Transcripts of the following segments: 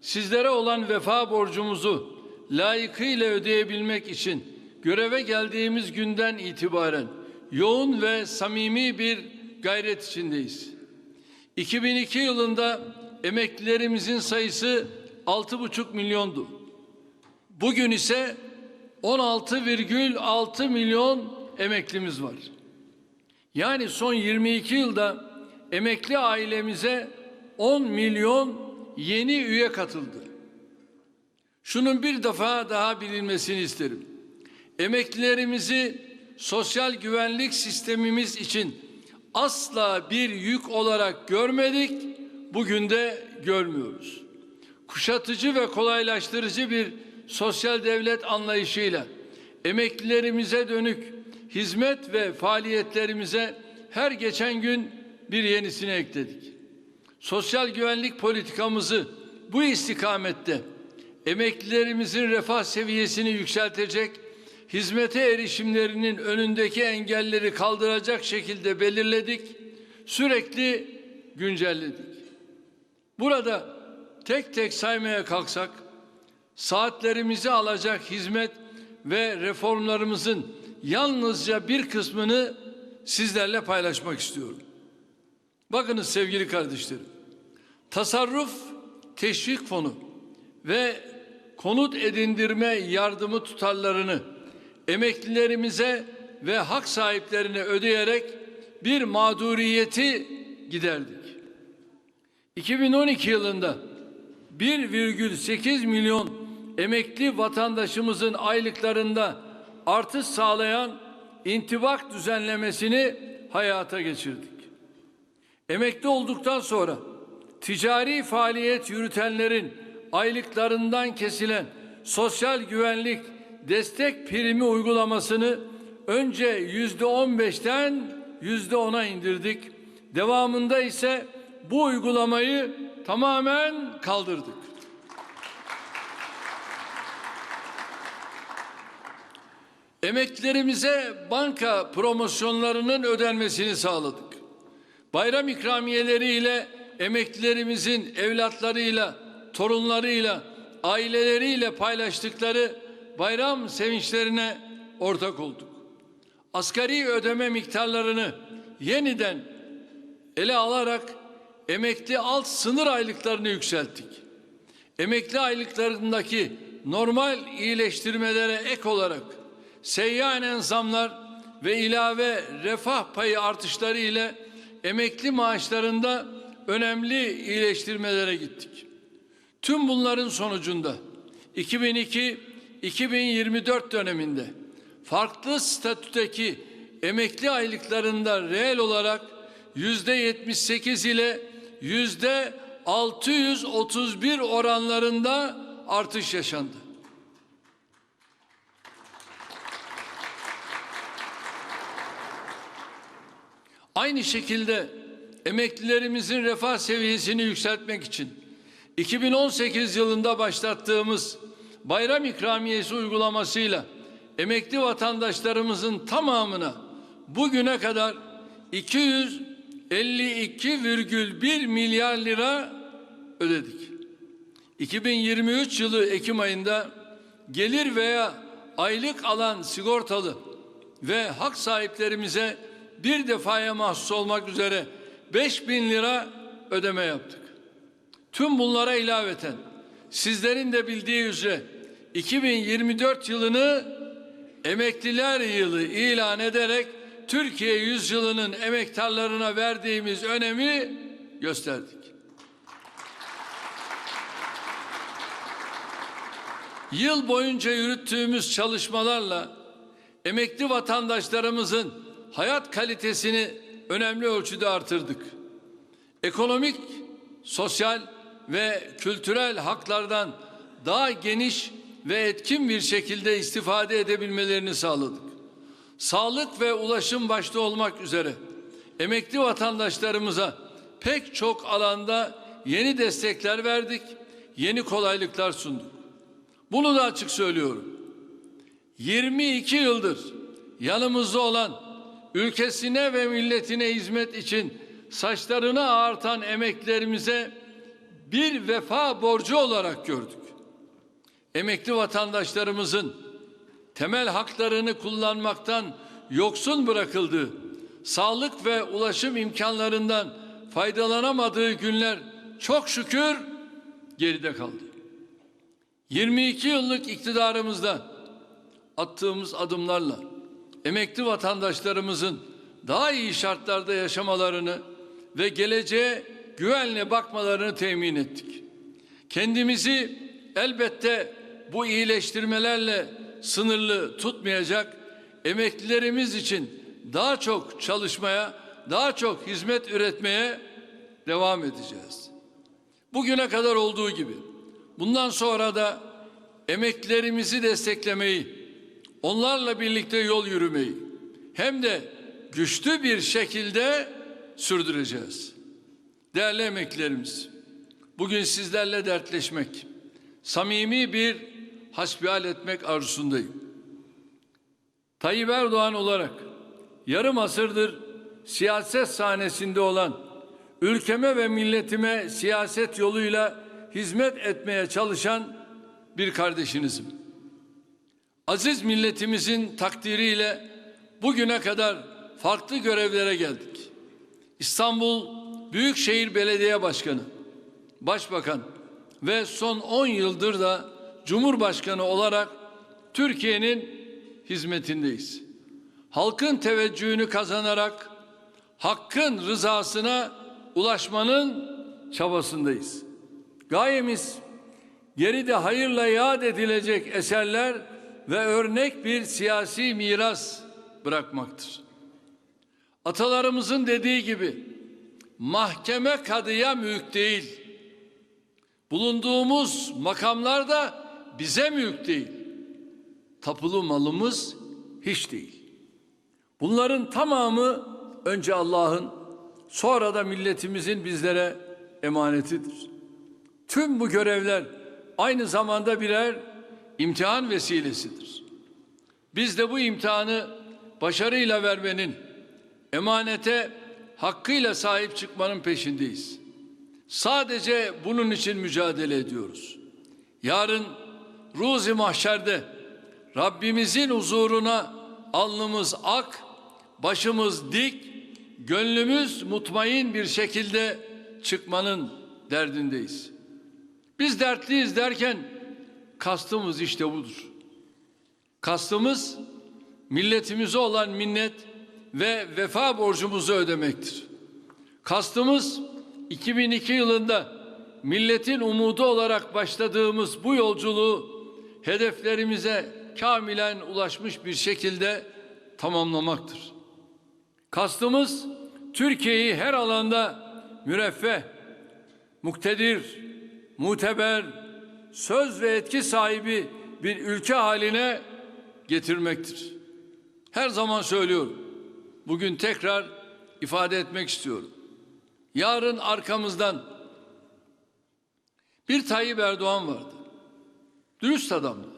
sizlere olan vefa borcumuzu layıkıyla ödeyebilmek için göreve geldiğimiz günden itibaren yoğun ve samimi bir gayret içindeyiz. 2002 yılında emeklilerimizin sayısı 6,5 milyondu. Bugün ise 16,6 milyon emeklimiz var. Yani son 22 yılda emekli ailemize 10 milyon yeni üye katıldı. Şunun bir defa daha bilinmesini isterim. Emeklilerimizi sosyal güvenlik sistemimiz için asla bir yük olarak görmedik, bugün de görmüyoruz. Kuşatıcı ve kolaylaştırıcı bir sosyal devlet anlayışıyla emeklilerimize dönük hizmet ve faaliyetlerimize her geçen gün bir yenisini ekledik. Sosyal güvenlik politikamızı bu istikamette emeklilerimizin refah seviyesini yükseltecek, hizmete erişimlerinin önündeki engelleri kaldıracak şekilde belirledik, sürekli güncelledik. Burada tek tek saymaya kalksak, saatlerimizi alacak hizmet ve reformlarımızın yalnızca bir kısmını sizlerle paylaşmak istiyorum. Bakınız sevgili kardeşlerim, tasarruf teşvik fonu ve konut edindirme yardımı tutarlarını emeklilerimize ve hak sahiplerine ödeyerek bir mağduriyeti giderdik. 2012 yılında 1,8 milyon emekli vatandaşımızın aylıklarında artış sağlayan intibak düzenlemesini hayata geçirdik. Emekli olduktan sonra ticari faaliyet yürütenlerin aylıklarından kesilen sosyal güvenlik destek primi uygulamasını önce yüzde on beşten yüzde ona indirdik. Devamında ise bu uygulamayı tamamen kaldırdık. Emeklilerimize banka promosyonlarının ödenmesini sağladık. Bayram ikramiyeleriyle emeklilerimizin evlatlarıyla, torunlarıyla, aileleriyle paylaştıkları bayram sevinçlerine ortak olduk. Asgari ödeme miktarlarını yeniden ele alarak emekli alt sınır aylıklarını yükselttik. Emekli aylıklarındaki normal iyileştirmelere ek olarak seyyanen zamlar ve ilave refah payı artışları ile emekli maaşlarında önemli iyileştirmelere gittik. Tüm bunların sonucunda 2002-2024 döneminde farklı statüdeki emekli aylıklarında reel olarak yüzde 78 ile yüzde 631 oranlarında artış yaşandı. Aynı şekilde emeklilerimizin refah seviyesini yükseltmek için 2018 yılında başlattığımız bayram ikramiyesi uygulamasıyla emekli vatandaşlarımızın tamamına bugüne kadar 252,1 milyar lira ödedik. 2023 yılı Ekim ayında gelir veya aylık alan sigortalı ve hak sahiplerimize bir defaya mahsus olmak üzere 5 bin lira ödeme yaptık. Tüm bunlara ilaveten sizlerin de bildiği üzere 2024 yılını emekliler yılı ilan ederek Türkiye yüzyılının emektarlarına verdiğimiz önemi gösterdik. Yıl boyunca yürüttüğümüz çalışmalarla emekli vatandaşlarımızın hayat kalitesini önemli ölçüde artırdık. Ekonomik, sosyal ve kültürel haklardan daha geniş ve etkin bir şekilde istifade edebilmelerini sağladık. Sağlık ve ulaşım başta olmak üzere emekli vatandaşlarımıza pek çok alanda yeni destekler verdik, yeni kolaylıklar sunduk. Bunu da açık söylüyorum. 22 yıldır yanımızda olan ülkesine ve milletine hizmet için saçlarını ağartan emeklerimize bir vefa borcu olarak gördük. Emekli vatandaşlarımızın temel haklarını kullanmaktan yoksun bırakıldığı, sağlık ve ulaşım imkanlarından faydalanamadığı günler çok şükür geride kaldı. 22 yıllık iktidarımızda attığımız adımlarla emekli vatandaşlarımızın daha iyi şartlarda yaşamalarını ve geleceğe güvenle bakmalarını temin ettik. Kendimizi elbette bu iyileştirmelerle sınırlı tutmayacak, emeklilerimiz için daha çok çalışmaya, daha çok hizmet üretmeye devam edeceğiz. Bugüne kadar olduğu gibi bundan sonra da emeklilerimizi desteklemeyi, onlarla birlikte yol yürümeyi hem de güçlü bir şekilde sürdüreceğiz. Değerli emeklilerimiz, bugün sizlerle dertleşmek, samimi bir hasbihal etmek arzusundayım. Tayyip Erdoğan olarak yarım asırdır siyaset sahnesinde olan ülkeme ve milletime siyaset yoluyla hizmet etmeye çalışan bir kardeşinizim. Aziz milletimizin takdiriyle bugüne kadar farklı görevlere geldik. İstanbul Büyükşehir Belediye Başkanı, Başbakan ve son 10 yıldır da Cumhurbaşkanı olarak Türkiye'nin hizmetindeyiz. Halkın teveccühünü kazanarak hakkın rızasına ulaşmanın çabasındayız. Gayemiz geride hayırla yad edilecek eserler ve örnek bir siyasi miras bırakmaktır. Atalarımızın dediği gibi mahkeme kadıya mülk değil. Bulunduğumuz makamlar da bize mülk değil. Tapulu malımız hiç değil. Bunların tamamı önce Allah'ın sonra da milletimizin bizlere emanetidir. Tüm bu görevler aynı zamanda birer imtihan vesilesidir. Biz de bu imtihanı başarıyla vermenin, emanete hakkıyla sahip çıkmanın peşindeyiz. Sadece bunun için mücadele ediyoruz. Yarın ruzi mahşerde Rabbimizin huzuruna alnımız ak, başımız dik, gönlümüz mutmain bir şekilde çıkmanın derdindeyiz. Biz dertliyiz derken kastımız işte budur. Kastımız milletimize olan minnet ve vefa borcumuzu ödemektir. Kastımız 2002 yılında milletin umudu olarak başladığımız bu yolculuğu hedeflerimize kamilen ulaşmış bir şekilde tamamlamaktır. Kastımız Türkiye'yi her alanda müreffeh, muktedir, muteber, söz ve etki sahibi bir ülke haline getirmektir. Her zaman söylüyorum. Bugün tekrar ifade etmek istiyorum. Yarın arkamızdan bir Tayyip Erdoğan vardı. Dürüst adamdı.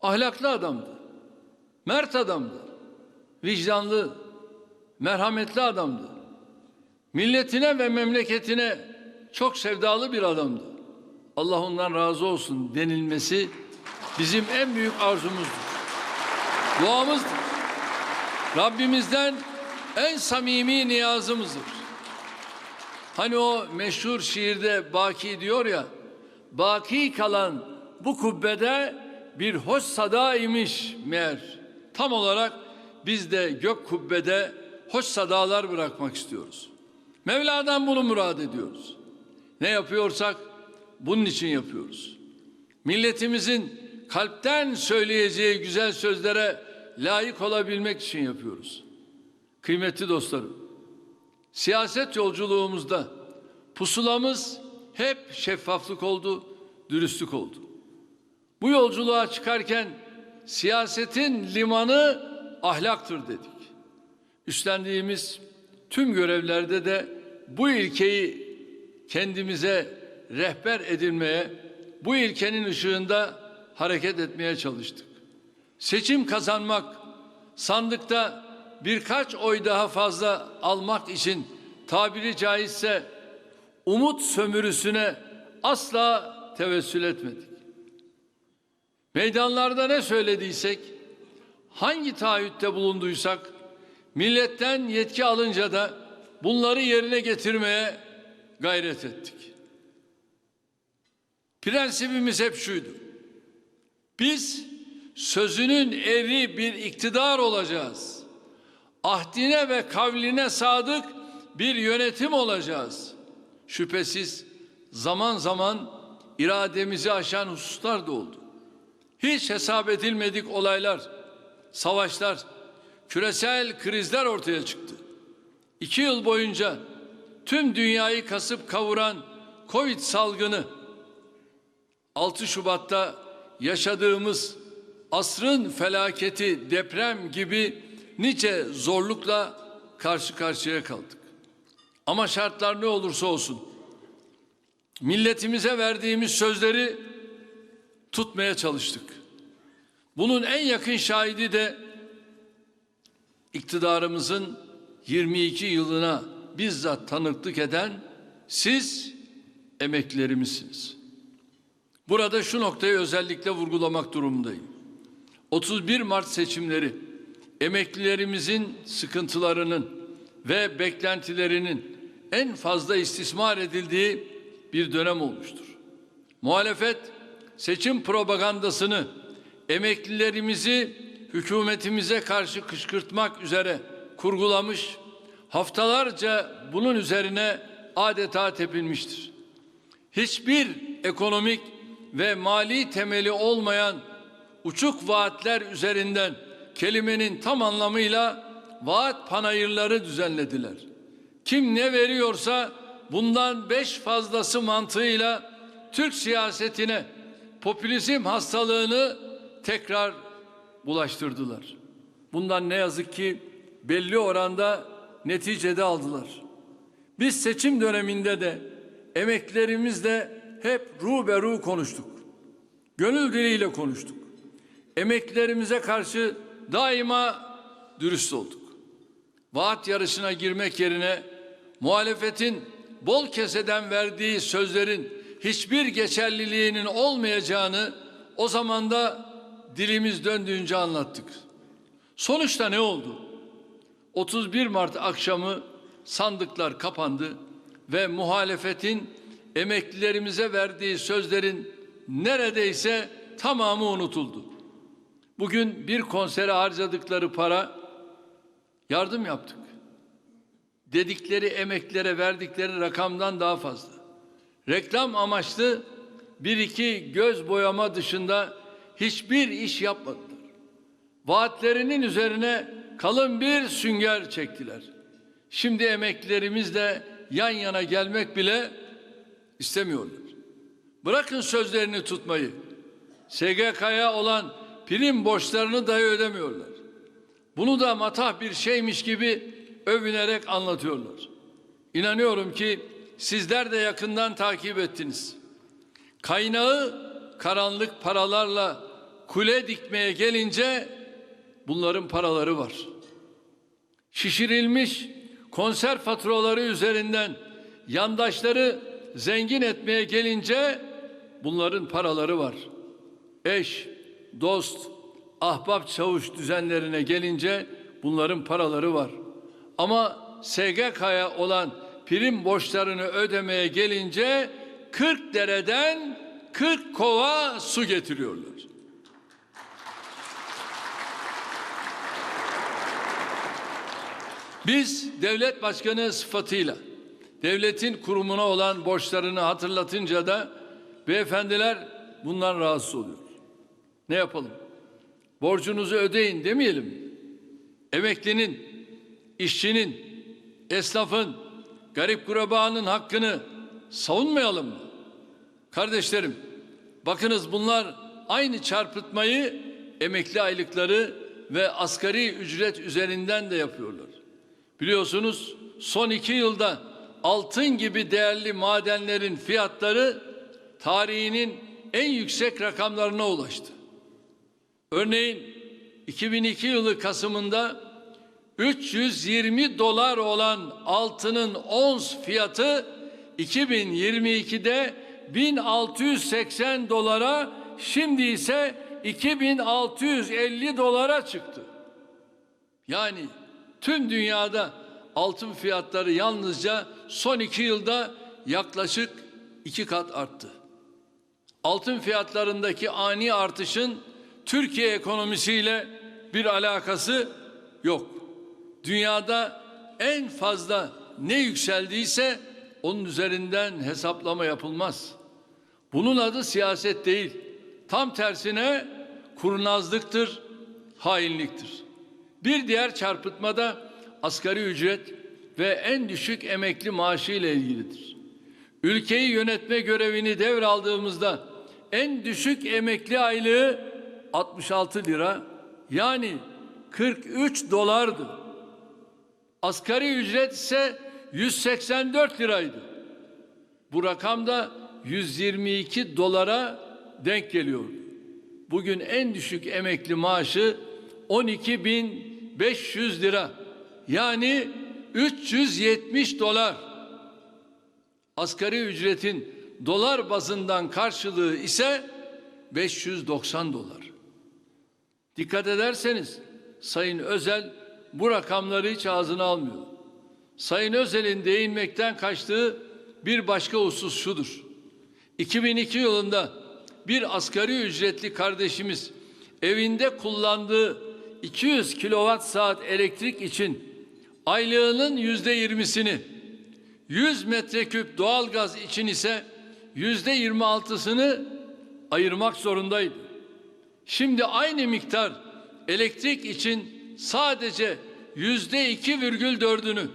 Ahlaklı adamdı. Mert adamdı. Vicdanlı, merhametli adamdı. Milletine ve memleketine çok sevdalı bir adamdı. Allah ondan razı olsun denilmesi bizim en büyük arzumuzdur. Duamızdır. Rabbimizden en samimi niyazımızdır. Hani o meşhur şiirde Baki diyor ya, baki kalan bu kubbede bir hoş sada imiş meğer. Tam olarak biz de gök kubbede hoş sadalar bırakmak istiyoruz. Mevla'dan bunu murad ediyoruz. Ne yapıyorsak bunun için yapıyoruz. Milletimizin kalpten söyleyeceği güzel sözlere layık olabilmek için yapıyoruz. Kıymetli dostlarım, siyaset yolculuğumuzda pusulamız hep şeffaflık oldu, dürüstlük oldu. Bu yolculuğa çıkarken siyasetin limanı ahlaktır dedik. Üstlendiğimiz tüm görevlerde de bu ilkeyi kendimize rehber edilmeye, bu ilkenin ışığında hareket etmeye çalıştık. Seçim kazanmak, sandıkta birkaç oy daha fazla almak için tabiri caizse umut sömürüsüne asla tevessül etmedik. Meydanlarda ne söylediysek, hangi taahhütte bulunduysak, milletten yetki alınca da bunları yerine getirmeye gayret ettik. Prensibimiz hep şuydu. Biz sözünün eri bir iktidar olacağız. Ahdine ve kavline sadık bir yönetim olacağız. Şüphesiz zaman zaman irademizi aşan hususlar da oldu. Hiç hesap edilmedik olaylar, savaşlar, küresel krizler ortaya çıktı. İki yıl boyunca tüm dünyayı kasıp kavuran Covid salgını 6 Şubat'ta yaşadığımız asrın felaketi deprem gibi nice zorlukla karşı karşıya kaldık. Ama şartlar ne olursa olsun milletimize verdiğimiz sözleri tutmaya çalıştık. Bunun en yakın şahidi de iktidarımızın 22 yılına bizzat tanıklık eden siz emeklilerimizsiniz. Burada şu noktayı özellikle vurgulamak durumundayım. 31 Mart seçimleri emeklilerimizin sıkıntılarının ve beklentilerinin en fazla istismar edildiği bir dönem olmuştur. Muhalefet seçim propagandasını emeklilerimizi hükümetimize karşı kışkırtmak üzere kurgulamış, haftalarca bunun üzerine adeta tepinmiştir. Hiçbir ekonomik ve mali temeli olmayan uçuk vaatler üzerinden kelimenin tam anlamıyla vaat panayırları düzenlediler. Kim ne veriyorsa bundan beş fazlası mantığıyla Türk siyasetine popülizm hastalığını tekrar bulaştırdılar. Bundan ne yazık ki belli oranda neticede aldılar. Biz seçim döneminde de emeklerimizle hep ruberu konuştuk. Gönül diliyle konuştuk. Emeklerimize karşı daima dürüst olduk. Vaat yarışına girmek yerine muhalefetin bol keseden verdiği sözlerin hiçbir geçerliliğinin olmayacağını o zaman da dilimiz döndüğünce anlattık. Sonuçta ne oldu? 31 Mart akşamı sandıklar kapandı ve muhalefetin emeklilerimize verdiği sözlerin neredeyse tamamı unutuldu. Bugün bir konsere harcadıkları para yardım yaptık. Dedikleri emeklilere verdikleri rakamdan daha fazla. Reklam amaçlı bir iki göz boyama dışında hiçbir iş yapmadılar. Vaatlerinin üzerine kalın bir sünger çektiler. Şimdi emeklilerimizle yan yana gelmek bile istemiyorlar. Bırakın sözlerini tutmayı. SGK'ya olan prim borçlarını dahi ödemiyorlar. Bunu da matah bir şeymiş gibi övünerek anlatıyorlar. İnanıyorum ki sizler de yakından takip ettiniz. Kaynağı karanlık paralarla kule dikmeye gelince bunların paraları var. Şişirilmiş konser faturaları üzerinden yandaşları zengin etmeye gelince bunların paraları var. Eş, dost, ahbap çavuş düzenlerine gelince bunların paraları var. Ama SGK'ya olan prim borçlarını ödemeye gelince 40 dereden 40 kova su getiriyorlar. Biz devlet başkanı sıfatıyla devletin kurumuna olan borçlarını hatırlatınca da beyefendiler bundan rahatsız oluyor. Ne yapalım? Borcunuzu ödeyin demeyelim. Emeklinin, işçinin, esnafın, garip kurabanın hakkını savunmayalım mı? Kardeşlerim, bakınız bunlar aynı çarpıtmayı emekli aylıkları ve asgari ücret üzerinden de yapıyorlar. Biliyorsunuz son iki yılda altın gibi değerli madenlerin fiyatları tarihinin en yüksek rakamlarına ulaştı. Örneğin 2002 yılı Kasım'ında 320 dolar olan altının ons fiyatı 2022'de 1680 dolara şimdi ise 2650 dolara çıktı. Yani tüm dünyada altın fiyatları yalnızca son iki yılda yaklaşık iki kat arttı. Altın fiyatlarındaki ani artışın Türkiye ekonomisiyle bir alakası yok. Dünyada en fazla ne yükseldiyse onun üzerinden hesaplama yapılmaz. Bunun adı siyaset değil. Tam tersine kurnazlıktır, hainliktir. Bir diğer çarpıtma da asgari ücret ve en düşük emekli maaşı ile ilgilidir. Ülkeyi yönetme görevini devraldığımızda en düşük emekli aylığı 66 lira yani 43 dolardı. Asgari ücret ise 184 liraydı. Bu rakam da 122 dolara denk geliyor. Bugün en düşük emekli maaşı 12.500 lira. Yani 370 dolar. Asgari ücretin dolar bazından karşılığı ise 590 dolar. Dikkat ederseniz Sayın Özel bu rakamları hiç ağzına almıyor. Sayın Özel'in değinmekten kaçtığı bir başka husus şudur. 2002 yılında bir asgari ücretli kardeşimiz evinde kullandığı 200 kilowatt saat elektrik için aylığının yüzde yirmisini 100 metreküp doğalgaz için ise yüzde yirmi altısını ayırmak zorundaydı. Şimdi aynı miktar elektrik için sadece yüzde iki virgül dördünü,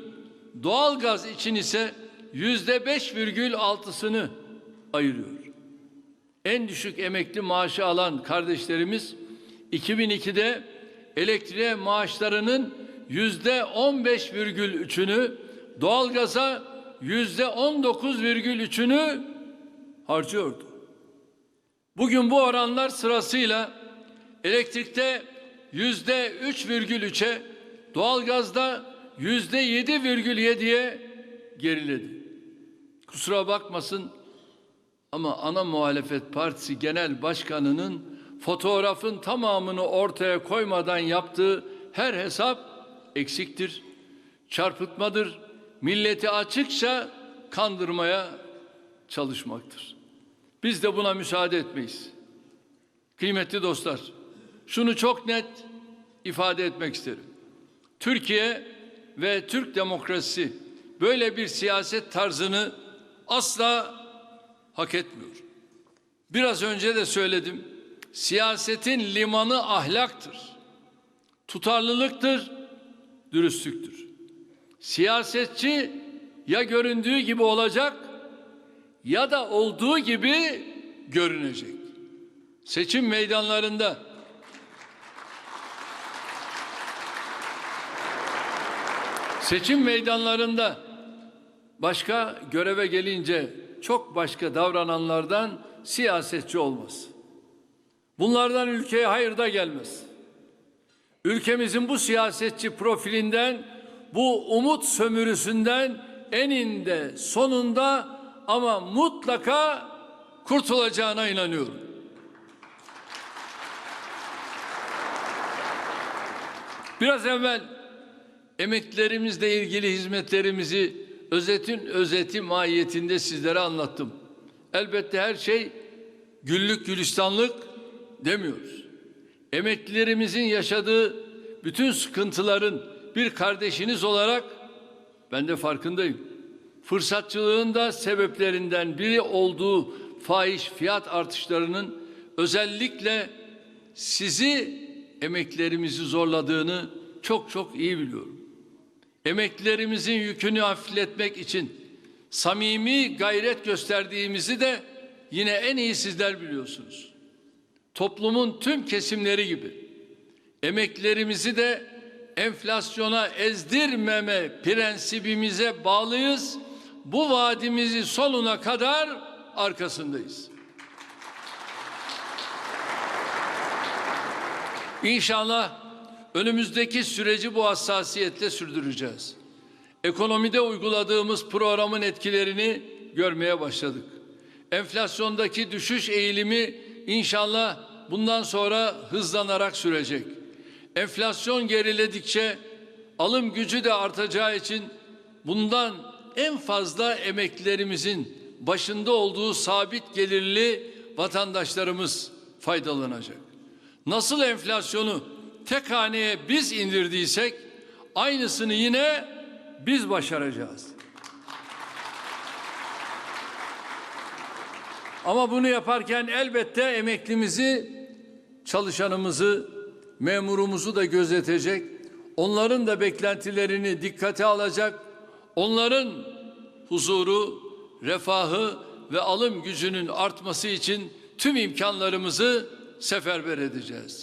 doğalgaz için ise yüzde beş virgül altısını ayırıyor. En düşük emekli maaşı alan kardeşlerimiz 2002'de elektriğe maaşlarının yüzde on beş virgül üçünü, doğalgaza yüzde on dokuz virgül üçünü harcıyordu. Bugün bu oranlar sırasıyla elektrikte yüzde üç virgül üçe, doğalgazda yüzde yedi virgül yediye geriledi. Kusura bakmasın ama ana muhalefet partisi genel başkanının fotoğrafın tamamını ortaya koymadan yaptığı her hesap eksiktir, çarpıtmadır, milleti açıkça kandırmaya çalışmaktır. Biz de buna müsaade etmeyiz. Kıymetli dostlar, şunu çok net ifade etmek isterim. Türkiye ve Türk demokrasisi böyle bir siyaset tarzını asla hak etmiyor. Biraz önce de söyledim. Siyasetin limanı ahlaktır. Tutarlılıktır, dürüstlüktür. Siyasetçi ya göründüğü gibi olacak ya da olduğu gibi görünecek. Seçim meydanlarında Seçim meydanlarında başka göreve gelince çok başka davrananlardan siyasetçi olmaz. Bunlardan ülkeye hayır da gelmez. Ülkemizin bu siyasetçi profilinden, bu umut sömürüsünden eninde sonunda ama mutlaka kurtulacağına inanıyorum. Biraz evvel emeklilerimizle ilgili hizmetlerimizi özetin özeti mahiyetinde sizlere anlattım. Elbette her şey güllük gülistanlık demiyoruz. Emeklilerimizin yaşadığı bütün sıkıntıların bir kardeşiniz olarak ben de farkındayım. Fırsatçılığın da sebeplerinden biri olduğu fahiş fiyat artışlarının özellikle sizi emeklilerimizi zorladığını çok çok iyi biliyorum. Emeklilerimizin yükünü hafifletmek için samimi gayret gösterdiğimizi de yine en iyi sizler biliyorsunuz. Toplumun tüm kesimleri gibi emeklilerimizi de enflasyona ezdirmeme prensibimize bağlıyız. Bu vaadimizi sonuna kadar arkasındayız. İnşallah önümüzdeki süreci bu hassasiyetle sürdüreceğiz. Ekonomide uyguladığımız programın etkilerini görmeye başladık. Enflasyondaki düşüş eğilimi inşallah bundan sonra hızlanarak sürecek. Enflasyon geriledikçe alım gücü de artacağı için bundan en fazla emeklilerimizin başında olduğu sabit gelirli vatandaşlarımız faydalanacak. Nasıl enflasyonu tek haneye biz indirdiysek aynısını yine biz başaracağız. Ama bunu yaparken elbette emeklimizi, çalışanımızı, memurumuzu da gözetecek. Onların da beklentilerini dikkate alacak. Onların huzuru, refahı ve alım gücünün artması için tüm imkanlarımızı seferber edeceğiz.